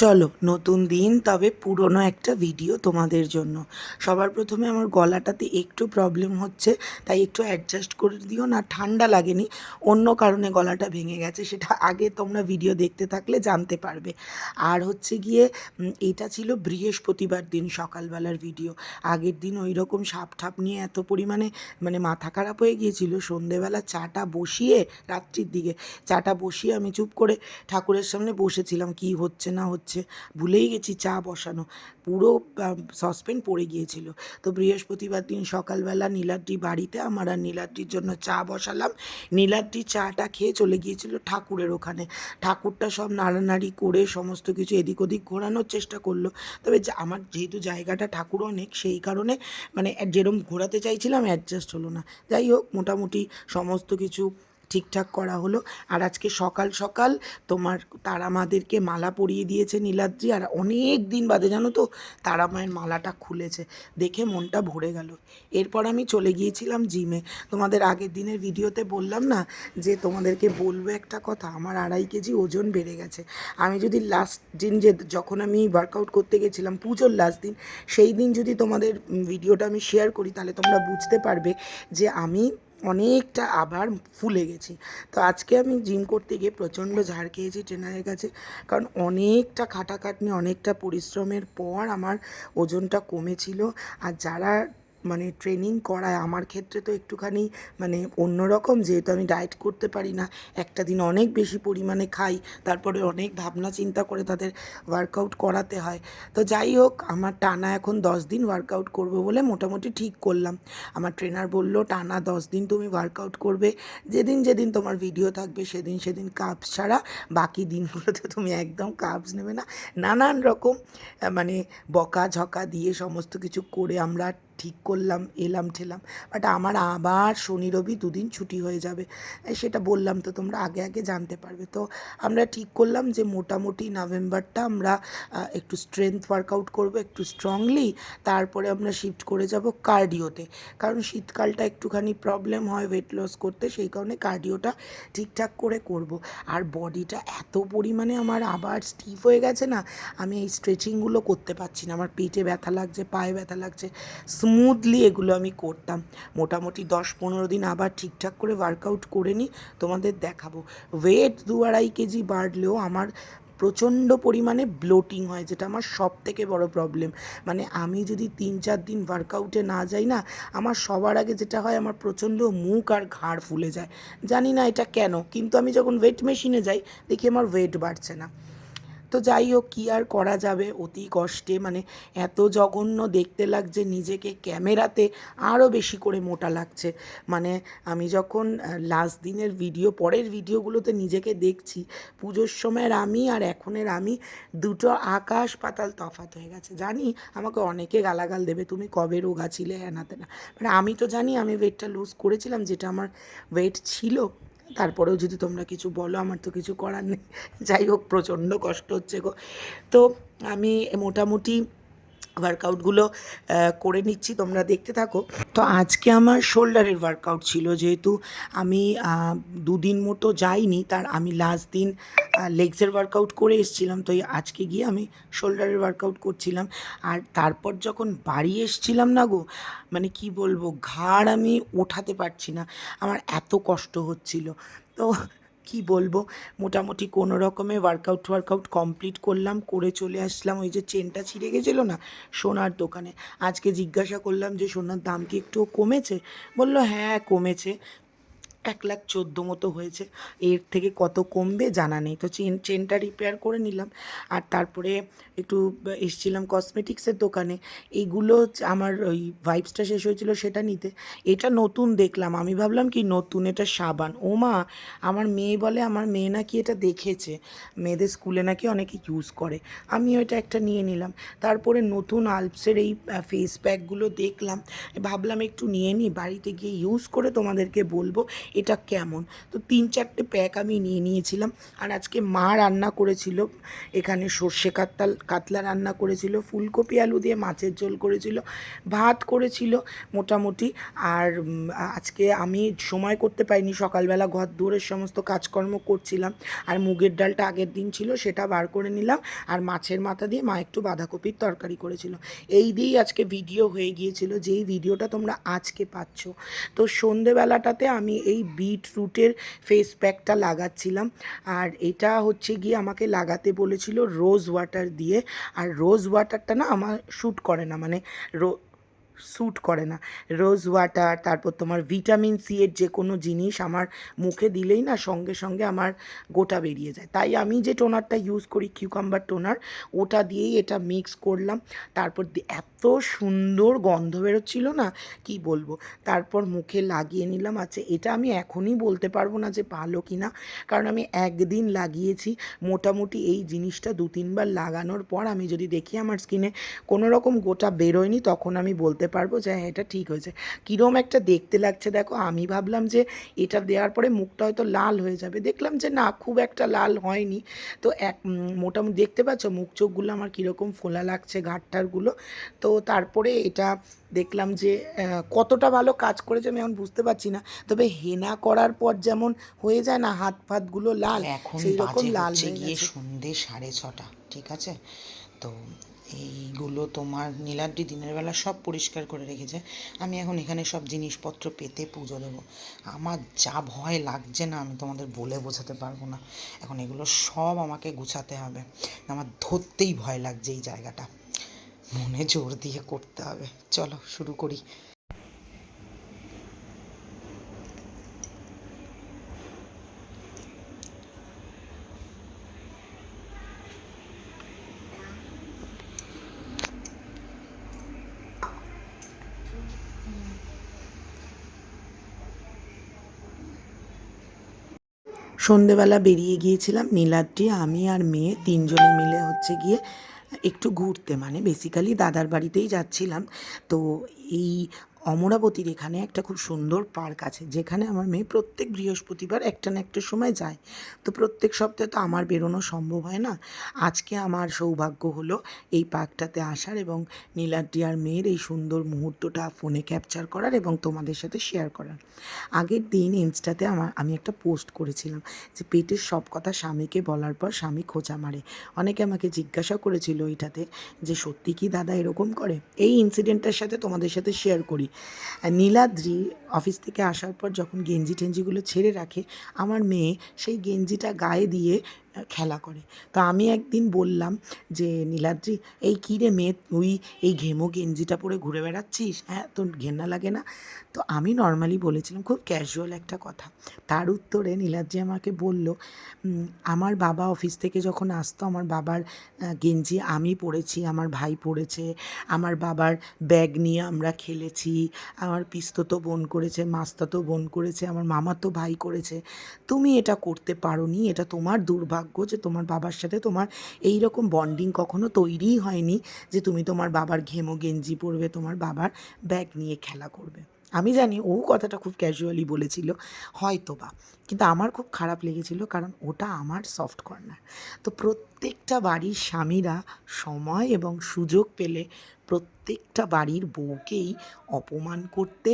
চলো, নতুন দিন, তবে পুরনো একটা ভিডিও তোমাদের জন্য। সবার প্রথমে আমার গলাটাতে একটু প্রবলেম হচ্ছে, তাই একটু অ্যাডজাস্ট করে দিও না, ঠান্ডা লাগেনি। অন্য কারণে গলাটা ভেঙে গেছে, সেটা আগে তোমরা ভিডিও দেখতে থাকলে জানতে পারবে। আর হচ্ছে গিয়ে এটা ছিল বৃহস্পতিবার দিন, সকালবেলার ভিডিও আগের দিন ওই রকম সাপ ঠাপ নিয়ে এত পরিমাণে মানে মাথা খারাপ হয়ে গিয়েছিল, সন্ধেবেলা চাটা বসিয়ে, রাত্রির দিকে চাটা বসিয়ে আমি চুপ করে ঠাকুরের সামনে বসেছিলাম, কি হচ্ছে না হচ্ছে। ভুলেই গেছি চা বসানো। পুরো সসপেন পড়ে গিয়েছিল। তো বৃহস্পতিবার দিন সকালবেলা নীলাদ্রি বাড়িতে আমার আর নীলাদ্রির জন্য চা বসালাম। নীলাদ্রি চাটা খেয়ে চলে গিয়েছিল ঠাকুরের ওখানে। ঠাকুরটা সব নাড়ানাড়ি করে সমস্ত কিছু এদিক ওদিক ঘোরানোর চেষ্টা করল। তবে আমার যেহেতু জায়গাটা ঠাকুর অনেক, সেই কারণে মানে যেরম ঘোরাতে চাইছিলাম অ্যাডজাস্ট হলো না। যাই হোক, মোটামুটি সমস্ত কিছু ঠিকঠাক করা হলো। আর আজকে সকাল সকাল তোমার তারা মাদেরকে মালা পরিয়ে দিয়েছে নীলাদ্রি। আর অনেক দিন বাদে, জানো তো, তারা মায়ের মালাটা খুলেছে। দেখে মনটা ভরে গেল। এরপর আমি চলে গিয়েছিলাম জিমে তোমাদের আগের দিনের ভিডিওতে বললাম না যে তোমাদেরকে বলব একটা কথা, আমার আড়াই কেজি ওজন বেড়ে গেছে। আমি যদি লাস্ট দিন যে যখন আমি ওয়ার্কআউট করতে গেছিলাম, পুজোর লাস্ট দিন, সেই দিন যদি তোমাদের ভিডিওটা আমি শেয়ার করি, তাহলে তোমরা বুঝতে পারবে যে আমি অনেকটা আবার ফুলে গেছি। তো আজকে আমি জিম করতে গিয়ে প্রচণ্ড ঝাড় খেয়েছি ট্রেনারের কাছে, কারণ অনেকটা খাটাখাটনি, অনেকটা পরিশ্রমের পর আমার ওজনটা কমেছিল। আর যারা মানে ট্রেনিং করায়। আমার ক্ষেত্রে তো একটুখানি মানে অন্যরকম যেহেতু আমি ডায়েট করতে পারি না। একটা দিন অনেক বেশি পরিমাণে খাই, তারপরে অনেক ভাবনা চিন্তা করে তাদের ওয়ার্কআউট করাতে হয়। তো যাই হোক, আমার টানা এখন দশ দিন ওয়ার্কআউট করব বলে মোটামুটি ঠিক করলাম। আমার ট্রেনার বলল, টানা দশ দিন তুমি ওয়ার্কআউট করবে। যেদিন যেদিন তোমার ভিডিও থাকবে, সেদিন সেদিন কাপস ছাড়া বাকি দিনগুলোতে তুমি একদম কাপস নেবে না। নানান রকম মানে বকা ঝকা দিয়ে সমস্ত কিছু করে আমরা ঠিক করলাম, এলাম ঠেলাম। বাট আমার আবার শনি, রবি দুদিন ছুটি হয়ে যাবে। সেটা বললাম তো তোমরা আগে আগে জানতে পারবে। তো আমরা ঠিক করলাম যে মোটামুটি নভেম্বরটা আমরা একটু স্ট্রেংথ ওয়ার্কআউট করব, একটু স্ট্রংলি তারপরে আমরা শিফট করে যাব কার্ডিওতে কারণ শীতকালটা একটুখানি প্রবলেম হয় ওয়েট লস করতে, সেই কারণে কার্ডিওটা ঠিকঠাক করে করব। আর বডিটা এত পরিমাণে আমার আবার স্টিফ হয়ে গেছে না, আমি এই স্ট্রেচিংগুলো করতে পারছি না। আমার পেটে ব্যথা লাগছে, পায়ে ব্যথা লাগছে স্মুথলি এগুলো আমি করতাম। মোটামুটি দশ পনেরো দিন আবার ঠিকঠাক করে ওয়ার্কআউট করে নিই, তোমাদের দেখাবো। ওয়েট দু আড়াই কেজি বাড়লেও আমার প্রচণ্ড পরিমাণে ব্লোটিং হয়, যেটা আমার সব থেকে বড় প্রবলেম মানে আমি যদি তিন চার দিন ওয়ার্কআউটে না যাই না, আমার সবার আগে যেটা হয়, আমার প্রচণ্ড মুখ আর ঘাড় ফুলে যায়। জানি না এটা কেন, কিন্তু আমি যখন ওয়েট মেশিনে যাই, দেখি আমার ওয়েট বাড়ছে না। তো যাই হোক কী আর করা যাবে? অতি কষ্টে মানে এত জঘন্য দেখতে লাগছে, নিজেকে ক্যামেরাতে আরও বেশি করে মোটা লাগছে। মানে আমি যখন লাস্ট দিনের ভিডিও পরের ভিডিওগুলোতে নিজেকে দেখছি, পুজোর সময়ের আমি আর এখনের আমি দুটো আকাশ পাতাল তফাত হয়ে গেছে। জানি, আমাকে অনেকে গালাগাল দেবে, তুমি কবে রোগা ছিলে হ্যানাতে না মানে আমি তো জানি, আমি ওয়েটটা লুজ করেছিলাম, যেটা আমার ওয়েট ছিল। তারপরেও যদি তোমরা কিছু বলো, আমার তো কিছু করার নেই। যাই হোক, প্রচণ্ড কষ্ট হচ্ছে গো। তো আমি মোটামুটি ওয়ার্কআউটগুলো করে নিচ্ছি, তোমরা দেখতে থাকো। তো আজকে আমার শোল্ডারের ওয়ার্কআউট ছিল, যেহেতু আমি দুদিন মতো যাইনি, তার আমি লাস্ট দিন লেগসের ওয়ার্কআউট করে এসেছিলাম, তো আজকে গিয়ে আমি শোল্ডারের ওয়ার্কআউট করছিলাম। আর তারপর যখন বাড়ি এসছিলাম না গো মানে কি বলব, ঘাড় আমি ওঠাতে পারছি না, আমার এত কষ্ট হচ্ছিল। তো কি বলব? মোটামুটি কোনো রকমে ওয়ার্কআউট ওয়ার্কআউট কমপ্লিট করলাম, করে চলে আসলাম। ওই যে চেনটা ছিঁড়ে গেছিল না সোনার দোকানে। আজকে জিজ্ঞাসা করলাম যে, সোনার দাম কি একটু কমেছে? বলল হ্যাঁ কমেছে। এক লাখ চোদ্দ মতো হয়েছে। এর থেকে কত কমবে জানা নেই। তো চেন, চেনটা রিপেয়ার করে নিলাম। আর তারপরে একটু এসছিলাম কসমেটিক্সের দোকানে। এইগুলো আমার ওই ভাইবসটা শেষ হয়েছিল সেটা নিতে। এটা নতুন দেখলাম। আমি ভাবলাম কি নতুন? এটা সাবান। ও মা, আমার মেয়ে বলে, আমার মেয়ে নাকি এটা দেখেছে। মেয়েদের স্কুলে নাকি অনেকে ইউজ করে। আমি ওইটা একটা নিয়ে নিলাম। তারপরে নতুন আলপসের এই ফেস প্যাকগুলো দেখলাম। ভাবলাম একটু নিয়ে নিই বাড়িতে গিয়ে ইউজ করে তোমাদেরকে বলব। এটা কেমন? তো তিন চারটে প্যাক আমি নিয়ে নিয়েছিলাম। আর আজকে মা রান্না করেছিল, এখানে সর্ষে কাতলা কাতলা রান্না করেছিল, ফুলকপি আলু দিয়ে মাছের ঝোল করেছিল, ভাত করেছিল মোটামুটি। আর আজকে আমি সময় করতে পারিনি, সকালবেলা ঘর দূরের সমস্ত কাজকর্ম করছিলাম। আর মুগের ডালটা আগের দিন ছিল, সেটা বার করে নিলাম। আর মাছের মাথা দিয়ে মা একটু বাঁধাকপির তরকারি করেছিল। এই দিয়েই আজকে ভিডিও হয়ে গিয়েছিল, যেই ভিডিওটা তোমরা আজকে পাচ্ছ। তো সন্ধেবেলাটাতে আমি এই বিটরুটের ফেস প্যাকটা লাগাচ্ছিলাম। আর এটা হচ্ছে গিয়ে আমাকে লাগাতে বলেছিল রোজ ওয়াটার দিয়ে। আর রোজ ওয়াটারটা না আমার শ্যুট করে না মানে রো স্যুট করে না। রোজ ওয়াটার তারপর তোমার ভিটামিন সি এর যে কোনো জিনিস আমার মুখে দিলেই না সঙ্গে সঙ্গে আমার গোটা বেরিয়ে যায়। তাই আমি যে টোনারটা ইউজ করি কিউকাম্বার টোনার ওটা দিয়েই এটা মিক্স করলাম। তারপর এত সুন্দর গন্ধ বেরোচ্ছিল না, কি বলব? তারপর মুখে লাগিয়ে নিলাম। আচ্ছা এটা আমি এখনই বলতে পারব না যে ভালো কি না কারণ আমি একদিন লাগিয়েছি। মোটামুটি এই জিনিসটা দু তিনবার লাগানোর পর আমি যদি দেখি আমার স্কিনে কোনো রকম গোটা বেরোয়নি, তখন আমি বলতে পারব যে হ্যাঁ এটা ঠিক হয়েছে। কীরকম একটা দেখতে লাগছে দেখো আমি ভাবলাম যে এটা দেওয়ার পরে মুখটা হয়তো লাল হয়ে যাবে। দেখলাম যে না খুব একটা লাল হয়নি। তো এক মোটামুটি দেখতে পাচ্ছ মুখ চোখগুলো আমার কীরকম ফোলা লাগছে ঘাটটারগুলো তো তারপরে এটা দেখলাম যে কতটা ভালো কাজ করেছে আমি এখন বুঝতে পারছি না। তবে হেনা করার পর যেমন হয়ে যায় না হাত ফাতগুলো লাল এখন সেই রকম লাল হয়ে গিয়ে সন্ধে সাড়ে ছটা ঠিক আছে? তো এইগুলো তোমার নীলাদ্রি দিনের বেলা সব পরিষ্কার করে রেখেছে। আমি এখন এখানে সব জিনিসপত্র পেতে পুজো দেবো। আমার যা ভয় লাগছে না, আমি তোমাদের বলে বোঝাতে পারব না। এখন এগুলো সব আমাকে গুছাতে হবে। আমার ধরতেই ভয় লাগছে এই জায়গাটা। মনে জোর দিয়ে করতে হবে। চলো শুরু করি। সন্ধেবেলা বেরিয়ে গিয়েছিলাম, নীলাদ্রি, আমি আর মেয়ে তিনজনে মিলে হচ্ছে গিয়ে একটু ঘুরতে। মানে বেসিক্যালি দাদার বাড়িতেই যাচ্ছিলাম। তো এই অমরাবতীর এখানে একটা খুব সুন্দর পার্ক আছে, যেখানে আমার মেয়ে প্রত্যেক বৃহস্পতিবার একটা না একটা সময় যায়। তো প্রত্যেক সপ্তাহে তো আমার বেরোনো সম্ভব হয় না। আজকে আমার সৌভাগ্য হলো এই পার্কটাতে আসার এবং আর মেয়ের এই সুন্দর মুহূর্তটা ফোনে ক্যাপচার করার এবং তোমাদের সাথে শেয়ার করার। আগের দিন ইনস্টাতে আমার, আমি একটা পোস্ট করেছিলাম যে পেটের সব কথা স্বামীকে বলার পর স্বামী খোঁচা মারে। অনেকে আমাকে জিজ্ঞাসা করেছিল ওইটাতে যে সত্যি কি দাদা এরকম করে? এই ইনসিডেন্টটার সাথে তোমাদের সাথে শেয়ার করি। নীলাদ্রি অফিস থেকে আসার পর যখন গেঞ্জি টেঞ্জিগুলো ছেড়ে রাখে, আমার মেয়ে সেই গেঞ্জিটা গায়ে দিয়ে খেলা করে। তো আমি একদিন বললাম যে, নীলাদ্রি, এই কী রে মেয়ে? তুই এই ঘেমো গেঞ্জিটা পরে ঘুরে বেড়াচ্ছিস? হ্যাঁ তোর ঘেন্না লাগে না? তো আমি নর্মালি বলেছিলাম, খুব ক্যাজুয়াল একটা কথা। তার উত্তরে নীলাদ্রি আমাকে বলল আমার বাবা অফিস থেকে যখন আসতো, আমার বাবার গেঞ্জি আমি পরেছি, আমার ভাই পরেছে, আমার বাবার ব্যাগ নিয়ে আমরা খেলেছি, আমার পিস্ততো বোন করেছে মাস্তাতো বোন করেছে, আমার মামাতো ভাই করেছে। তুমি এটা করতে পারোনি, এটা তোমার দুর্ভাগ্য। যে তোমার বাবার সাথে তোমার এই রকম বন্ডিং কখনো তৈরিই হয়নি যে তুমি তোমার বাবার ঘেমো, গেঞ্জি পরবে, তোমার বাবার ব্যাগ নিয়ে খেলা করবে। আমি জানি ও কথাটা খুব ক্যাজুয়ালি বলেছিল হয়তো বা কিন্তু আমার খুব খারাপ লেগেছিল কারণ ওটা আমার সফট কর্নার তো প্রত্যেকটা বাড়ির স্বামীরা সময় এবং সুযোগ পেলে প্রত্যেকটা বাড়ির বউকেই অপমান করতে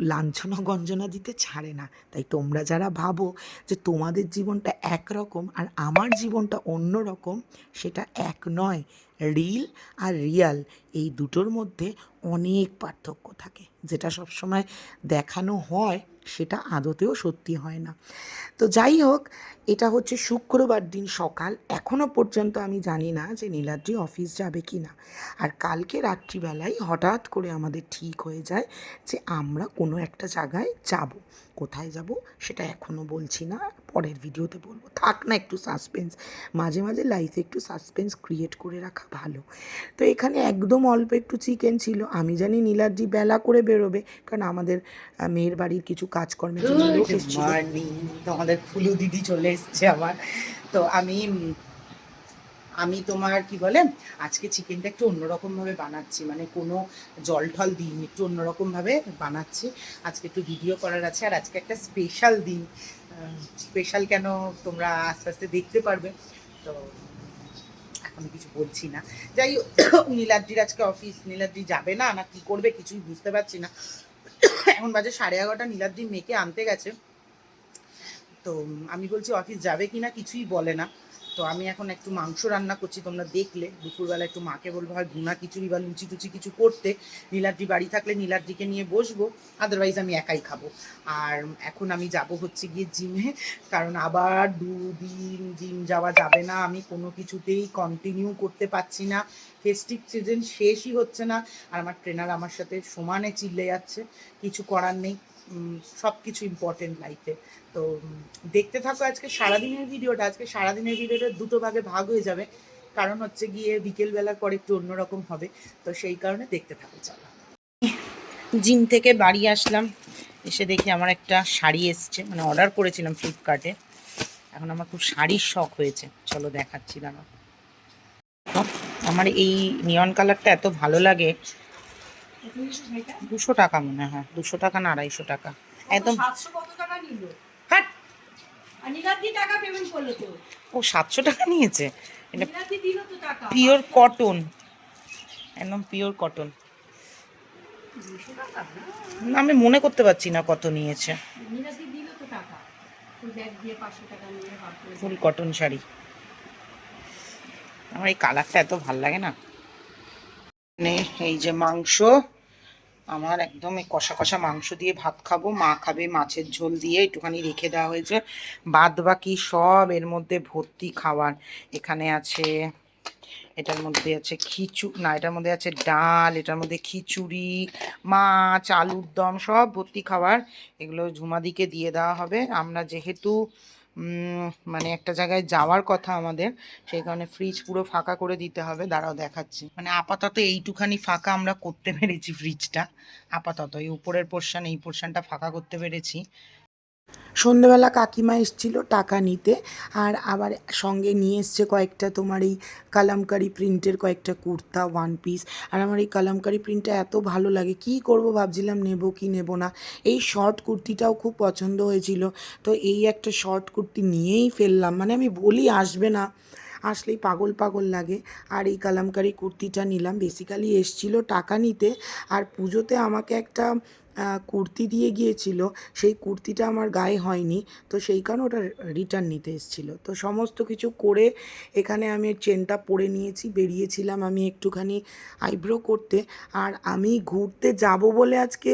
লাঞ্ছনা গঞ্জনা দিতে ছাড়ে না। তাই তোমরা যারা ভাবো যে তোমাদের জীবনটা একরকম আর আমার জীবনটা অন্য রকম, সেটা এক নয় রিল আর রিয়াল এই দুটোর মধ্যে অনেক পার্থক্য থাকে। যেটা সবসময় দেখানো হয় সেটা আদতেও সত্যি হয় না। তো যাই হোক, এটা হচ্ছে শুক্রবার দিন সকাল। এখনও পর্যন্ত আমি জানি না যে নীলাদ্রি অফিস যাবে কি না। আর কালকে রাত্রিবেলায় হঠাৎ করে আমাদের ঠিক হয়ে যায় যে আমরা কোনো একটা জায়গায় যাব। কোথায় যাব সেটা এখনও বলছি না, পরের ভিডিওতে বলব। থাক না একটু সাসপেন্স মাঝে মাঝে লাইফে একটু সাসপেন্স ক্রিয়েট করে রাখা ভালো। তো এখানে একদম অল্প একটু চিকেন ছিল। আমি জানি নীলাদ্রি বেলা করে বেরোবে, কারণ আমাদের মেয়ের বাড়ির কিছু মর্নিং তোমাদের ফুলু দিদি চলে এসছে আমার। তো আমি আমি তোমার কি বলে আজকে চিকেনটা একটু অন্যরকমভাবে বানাচ্ছি। মানে কোনো জল ঠল দিইনি একটু অন্যরকমভাবে বানাচ্ছি। আজকে একটু ভিডিও করার আছে আর আজকে একটা স্পেশাল দিন। স্পেশাল কেন তোমরা আস্তে আস্তে দেখতে পারবে। তো এখন কিছু বলছি না। যাই হোক, নীলাদ্রির আজকে অফিস নীলাদ্রি যাবে না না কি করবে কিছুই বুঝতে পারছি না। এখন বাজে সাড়ে এগারোটা, নীলাদ্রি মেকে আনতে গেছে। তো আমি বলছি, অফিস যাবে কিনা কিছুই বলে না। তো আমি এখন একটু মাংস রান্না করছি, তোমরা দেখলে। দুপুরবেলা একটু মাকে বলব হয় গুনা খিচুড়ি বা লুচি টুচি কিছু করতে। নীলাদ্রি বাড়ি থাকলে নীলাদ্রিকে নিয়ে বসবো আদারওয়াইজ আমি একাই খাব। আর এখন আমি যাব হচ্ছে গিয়ে জিমে কারণ আবার দুদিন জিম যাওয়া যাবে না। আমি কোনো কিছুতেই কন্টিনিউ করতে পারছি না। ফেস্টিভ সিজন শেষই হচ্ছে না। আর আমার ট্রেনার আমার সাথে সমানে চিল্লে যাচ্ছে। কিছু করার নেই। সব কিছু ইম্পর্টেন্ট লাইফে তো দেখতে থাকো আজকে সারাদিনের ভিডিওটা। আজকে সারাদিনের ভিডিওটা দুটো ভাগে ভাগ হয়ে যাবে। কারণ হচ্ছে গিয়ে বিকেলবেলার পর একটু অন্যরকম হবে। তো সেই কারণে দেখতে থাকো, চলো। জিম থেকে বাড়ি আসলাম। এসে দেখি আমার একটা শাড়ি এসছে। মানে অর্ডার করেছিলাম ফ্লিপকার্টে। এখন আমার খুব শাড়ির শখ হয়েছে। চলো দেখাচ্ছি, দাঁড়াও। আমার এই নিয়ন কালারটা এত ভালো লাগে। দুশো টাকা মনে হয় দুশো টাকা না আড়াইশো টাকা। একদম হ্যাঁ ও সাতশো টাকা নিয়েছে? এটা পিওর কটন একদম পিওর কটন টাকা আমি মনে করতে পারছি না কত নিয়েছে। Full cotton sari. আমার এই কালারটা এত ভালো লাগে না নে। এই যে মাংস। আমার একদম এই কষা কষা মাংস দিয়ে ভাত খাব। মা খাবে মাছের ঝোল দিয়ে, একটুখানি রেখে দেওয়া হয়েছে। বাদ বাকি সব এর মধ্যে ভর্তি খাবার। এখানে আছে, এটার মধ্যে আছে খিচু, না, এটার মধ্যে আছে ডাল, এটার মধ্যে খিচুড়ি, মাছ, আলুর দম, সব ভর্তি খাবার। এগুলো ঝুমাদিকে দিয়ে দেওয়া হবে। আমরা যেহেতু মানে একটা জায়গায় যাওয়ার কথা আমাদের, সেই কারণে ফ্রিজ পুরো ফাঁকা করে দিতে হবে, দাঁড়াও দেখাচ্ছি। মানে আপাতত এইটুখানি ফাঁকা আমরা করতে পেরেছি ফ্রিজটা আপাতত এই উপরের পোর্শান এই পোর্শানটা ফাঁকা করতে পেরেছি। সন্ধেবেলা কাকিমা এসেছিল টাকা নিতে, আর আবার সঙ্গে নিয়ে এসছে কয়েকটা তোমার এই কালামকারি প্রিন্টের কয়েকটা কুর্তা ওয়ান পিস আর আমার এই কালামকারি প্রিন্টটা এত ভালো লাগে। কি করব ভাবছিলাম, নেব কি নেব না? এই শর্ট কুর্তিটাও খুব পছন্দ হয়েছিল। তো এই একটা শর্ট কুর্তি নিয়েই ফেললাম। মানে আমি বলি আসবে না, আসলেই পাগল পাগল লাগে। আর এই কালামকারি কুর্তিটা নিলাম। বেসিক্যালি এসছিল টাকা নিতে, আর পুজোতে আমাকে একটা কুর্তি দিয়ে গিয়েছিল, সেই কুর্তিটা আমার গায়ে হয়নি, তো সেই কারণে ওটা রিটার্ন নিতে এসেছিল। তো সমস্ত কিছু করে এখানে আমি চেনটা পরে নিয়েছি, বেরিয়েছিলাম আমি একটুখানি আইব্রো করতে, আর আমি ঘুরতে যাব বলে আজকে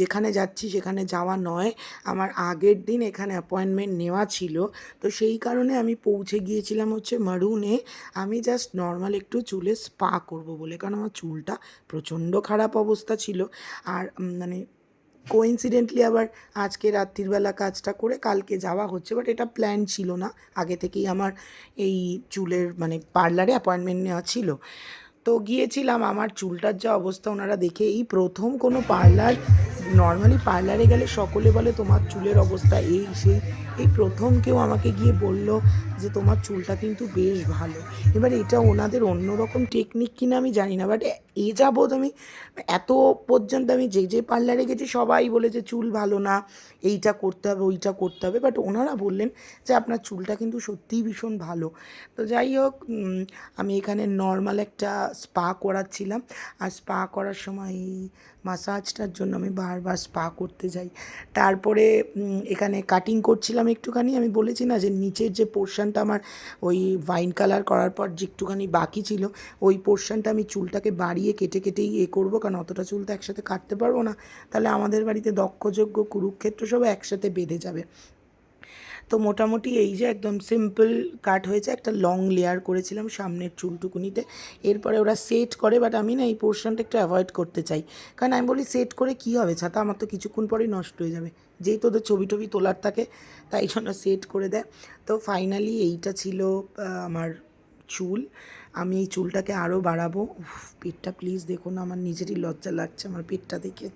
যেখানে যাচ্ছি সেখানে যাওয়া নয়, আমার আগের দিন এখানে অ্যাপয়েন্টমেন্ট নেওয়া ছিল, তো সেই কারণে আমি পৌঁছে গিয়েছিলাম হচ্ছে মারুনে আমি জাস্ট নর্মাল একটু চুলে স্পা করব বলে, কারণ আমার চুলটা প্রচণ্ড খারাপ অবস্থা ছিল, আর মানে কোইন্সিডেন্টলি আবার আজকে রাত্রিবেলা কাজটা করে কালকে যাওয়া হচ্ছে বাট এটা প্ল্যান ছিল না। আগে থেকেই আমার এই চুলের মানে পার্লারে অ্যাপয়েন্টমেন্ট নেওয়া ছিল। তো গিয়েছিলাম, আমার চুলটার যা অবস্থা ওনারা দেখে এই প্রথম কোনো পার্লার নর্মালি পার্লারে গেলে সকলে বলে, তোমার চুলের অবস্থা এই, সেই। এই প্রথম কেউ আমাকে গিয়ে বলল যে, তোমার চুলটা কিন্তু বেশ ভালো। এবার এটা ওনাদের অন্যরকম টেকনিক কিনা আমি জানি না বাট এ যাবৎ আমি এত পর্যন্ত আমি যে যে পার্লারে গেছি, সবাই বলেছে চুল ভালো না, এইটা করতে হবে, ওইটা করতে হবে। বাট ওনারা বললেন যে, আপনার চুলটা কিন্তু সত্যিই ভীষণ ভালো। তো যাই হোক আমি এখানে নর্মাল একটা স্পা করাচ্ছিলাম। আর স্পা করার সময় মাসাজটার জন্য আমি বারবার স্পা করতে যাই। তারপরে এখানে কাটিং করছিলাম একটুখানি। আমি বলেছি না যে নিচের যে পোর্শনটা আমার ওই ওয়াইন কালার করার পর যে একটুখানি বাকি ছিল, ওই পোর্শনটা আমি চুলটাকে বাড়িয়ে কেটে কেটেই এ করব, কারণ অতটা চুল তো একসাথে কাটতে পারব না। তাহলে আমাদের বাড়িতে দক্ষযোগ্য কুরুক্ষেত্র সব একসাথে বেঁধে যাবে। তো মোটামুটি এই যে একদম সিম্পল কাট হয়েছে, একটা লং লেয়ার করেছিলাম সামনের চুলটুকুনিতে। এরপরে ওরা সেট করে বাট আমি না এই পোর্শনটা একটু অ্যাভয়েড করতে চাই। কারণ আমি বলি সেট করে কী হবে? ছাতা আমার তো কিছুক্ষণ পরেই নষ্ট হয়ে যাবে। যেই তোদের ছবি টবি তোলার থাকে, তাই জন্য সেট করে দেয়। তো ফাইনালি এইটা ছিল আমার চুল। আমি এই চুলটাকে আরও বাড়াবো। পেটটা প্লিজ দেখুন, আমার নিজেরই লজ্জা লাগছে আমার পেটটা দেখে।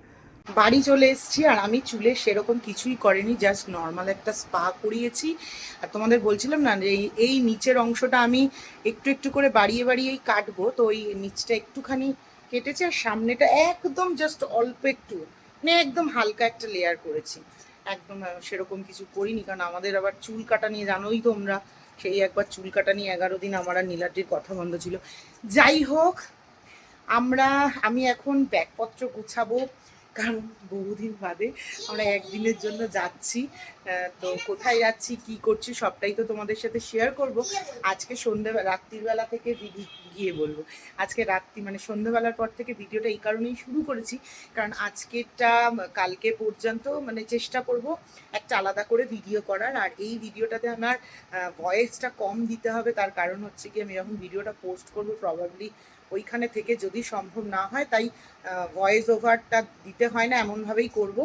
বাড়ি চলে এসেছি আর আমি চুলে সেরকম কিছুই করিনি জাস্ট নর্মাল একটা স্পা করিয়েছি। আর তোমাদের বলছিলাম না, এই- এই নিচের অংশটা আমি একটু একটু করে বাড়িয়ে বাড়িয়েই কাটবো, তো ওই নিচটা একটুখানি কেটেছে আর সামনেটা একদম জাস্ট অল্প একটু মানে একদম হালকা একটা লেয়ার করেছি। একদম সেরকম কিছু করিনি, কারণ আমাদের আবার চুল কাটা নিয়ে জানোই তোমরা, সেই একবার চুল কাটা নিয়ে এগারো দিন আমার আর নীলাদ্রির কথা বন্ধ ছিল। যাই হোক, আমরা, আমি এখন ব্যাগপত্র গুছাবো কারণ বহুদিন বাদে আমরা একদিনের জন্য যাচ্ছি তো কোথায় যাচ্ছি, কি করছি সবটাই তো তোমাদের সাথে শেয়ার করব। আজকে সন্ধ্যেবেলা রাত্রিবেলা থেকে গিয়ে বলব। আজকে রাত্রি মানে সন্ধ্যেবেলার পর থেকে ভিডিওটা এই কারণেই শুরু করেছি, কারণ আজকেরটা কালকে পর্যন্ত মানে চেষ্টা করব একটা আলাদা করে ভিডিও করার। আর এই ভিডিওটাতে আমার ভয়েসটা কম দিতে হবে, তার কারণ হচ্ছে কি আমি যখন ভিডিওটা পোস্ট করব প্রবাবলি ওইখানে থেকে যদি সম্ভব না হয় তাই ভয়েস ওভারটা দিতে হয় না এমনভাবেই করব।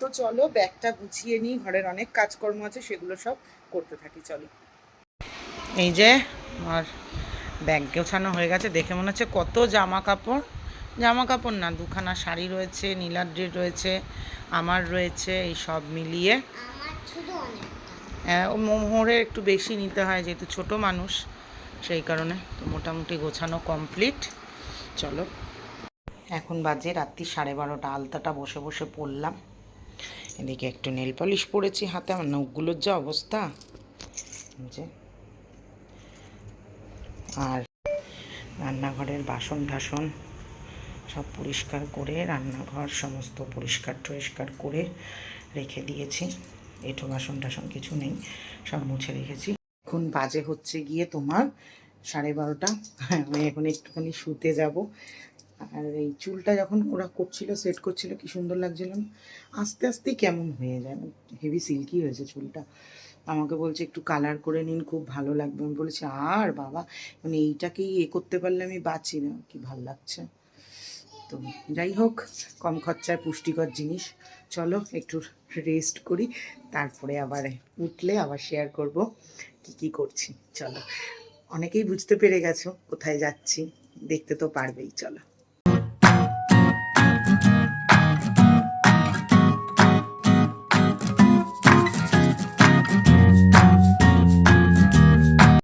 তো চলো ব্যাগটা গুছিয়ে নিই ঘরের অনেক কাজকর্ম আছে সেগুলো সব করতে থাকি চলো। এই যে আর ব্যাগ গোছানো হয়ে গেছে দেখে মনে হচ্ছে কত জামা কাপড় জামা কাপড় না দুখানা শাড়ি রয়েছে নীলাদ্রির রয়েছে আমার রয়েছে এই সব মিলিয়ে। হ্যাঁ, ও মোহরের একটু বেশি নিতে হয় যেহেতু ছোট মানুষ। সেই কারণে তো মোটামুটি গোছানো কমপ্লিট। চলো। এখন বাজে রাত্রি সাড়ে বারোটা, আলতাটা বসে বসে পড়লাম। এদিকে একটু নেল পলিশ পরেছি হাতে, আমার নখগুলোর যা অবস্থা। যে। আর রান্নাঘরের বাসন টাসন সব পরিষ্কার করে, রান্নাঘর সমস্ত পরিষ্কার টরিষ্কার করে রেখে দিয়েছি। এঁটো বাসন টাসন কিছু নেই, সব মুছে রেখেছি। এখন বাজে হচ্ছে গিয়ে তোমার সাড়ে বারোটা। আমি এখন একটুখানি শুতে যাব। আর এই চুলটা যখন ওরা করছিল সেট করছিল, কি সুন্দর লাগছিল? আস্তে আস্তেই কেমন হয়ে যায়। হেভি সিল্কি হয়েছে চুলটা। আমাকে বলছে, একটু কালার করে নিন, খুব ভালো লাগবে। আমি বলেছি, আর বাবা মানে এইটাকেই এ করতে পারলে আমি বাঁচি না। কি ভালো লাগছে? তো যাই হোক, কম খরচায় পুষ্টিকর জিনিস। চলো, একটু রেস্ট করি। তারপরে আবার উঠলে আবার শেয়ার করব। কি কি করছি? চলো। অনেকেই বুঝতে পেরে গেছো কোথায় যাচ্ছি। দেখতে তো পারবেই চলো।